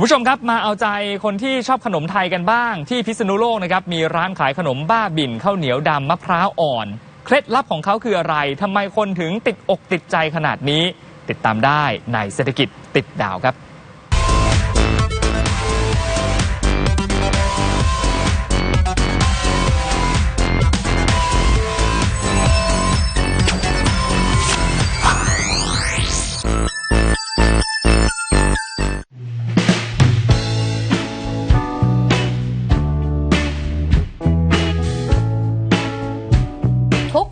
คุณผู้ชมครับมาเอาใจคนที่ชอบขนมไทยกันบ้าง ที่พิษณุโลกนะครับมีร้านขายขนมบ้าบินข้าวเหนียวดำมะพร้าวอ่อน เคล็ดลับของเขาคืออะไรทำไมคนถึงติดอกติดใจขนาดนี้ ติดตามได้ในเศรษฐกิจติดดาวครับ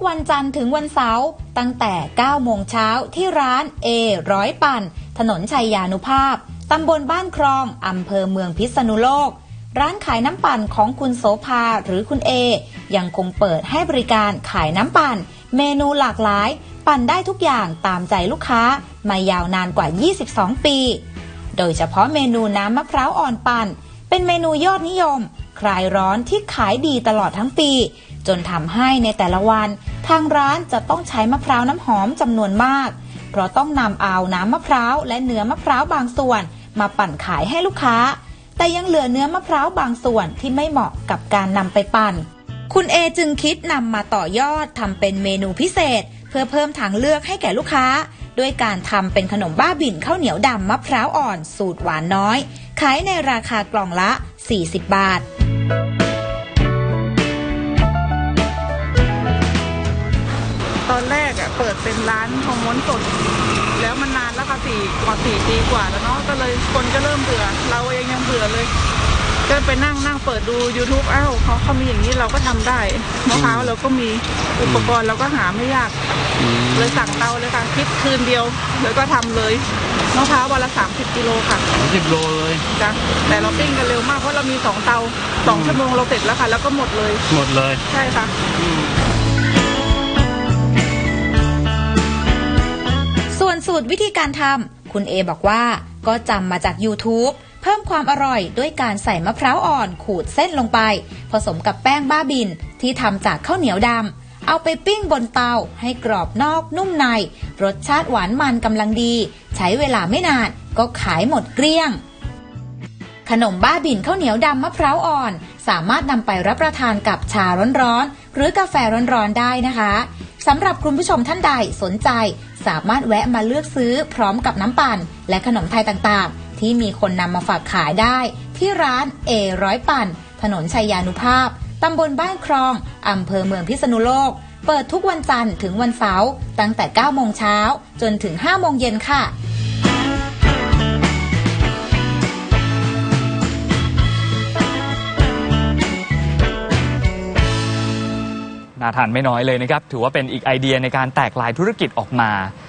วันจันทร์ถึงวันเสาร์ตั้งแต่ 9 โมงเช้าที่ร้าน A ร้อยปั่นถนนชัยยานุภาพ ตำบลบ้านครอง อำเภอเมืองพิษณุโลก ร้านขายน้ำปั่นของคุณโสภาหรือคุณเอ ยังคงเปิดให้บริการขายน้ำปั่น เมนูหลากหลาย ปั่นได้ทุกอย่างตามใจลูกค้า มายาวนานกว่า 22 ปี โดยเฉพาะเมนูน้ำมะพร้าวอ่อนปั่น เป็นเมนูยอดนิยม คลายร้อนที่ขายดีตลอดทั้งปีจนทำให้ในแต่ละวัน ทางร้านจะต้องใช้มะพร้าวน้ำหอมจำนวนมาก เพราะต้องนำเอาน้ำมะพร้าวและเนื้อมะพร้าวบางส่วน มาปั่นขายให้ลูกค้า แต่ยังเหลือเนื้อมะพร้าวบางส่วนที่ไม่เหมาะกับการนำไปปั่น คุณเอจึงคิดนำมาต่อยอดทำเป็นเมนูพิเศษ เพื่อเพิ่มทางเลือกให้แก่ลูกค้า ด้วยการทำเป็นขนมบ้าบิ่นข้าวเหนียวดำมะพร้าวอ่อน สูตรหวานน้อย ขายในราคากล่องละ 40 บาท เปิดเป็นร้านทองม้วนสด แล้วมันนานแล้วค่ะสี่กว่าสี่ปีกว่าแล้วเนาะก็เลยคนก็เริ่มเบื่อ เราเองยังเบื่อเลย ก็ไปนั่งนั่งเปิดดู YouTube อ้าวเขาเขามีอย่างนี้เราก็ทำได้มะพร้าวเราก็มีอุปกรณ์เราก็หาไม่ยาก เลยสั่งเตาเลยค่ะคิดคืนเดียวแล้วก็ทำเลยมะพร้าววันละ30กิโลค่ะ สิบโลเลย จ้ะแต่เราปิ้งกันเร็วมากเพราะเรามีสองเตาสองชั่วโมงเราเสร็จแล้วค่ะ แล้วก็หมดเลย หมดเลย ใช่ค่ะ ตรวิธีการทำคุณเอบอกว่าก็จำมาจาก YouTube เพิ่มความอร่อยด้วยการใส่มะพร้าวอ่อนขูดเส้นลงไป ผสมกับแป้งบ้าบินที่ทำจากข้าวเหนียวดำเอาไปปิ้งบนเตาให้กรอบนอกนุ่มใน รสชาติหวานมันกำลังดี ใช้เวลาไม่นานก็ขายหมดเกลี้ยง ขนมบ้าบินข้าวเหนียวดำมะพร้าวอ่อน สามารถนำไปรับประทานกับชาร้อนๆหรือกาแฟร้อนๆได้นะคะสำหรับคุณผู้ชมท่านใดสนใจ สามารถแวะมาเลือกซื้อพร้อมกับน้ำปั่น และขนมไทยต่างๆ ที่มีคนนำมาฝากขายได้ ที่ร้านเอร้อยปั่น ถนนชัยยานุภาพตำบลบ้านครองอำเภอเมืองพิษณุโลก เปิดทุกวันจันทร์ถึงวันเสาร์ตั้งแต่ 9 โมงเช้าจนถึง 5 โมงเย็นค่ะ น่าทานไม่น้อยเลยนะครับ ถือว่าเป็นอีกไอเดียในการแตกลายธุรกิจออกมา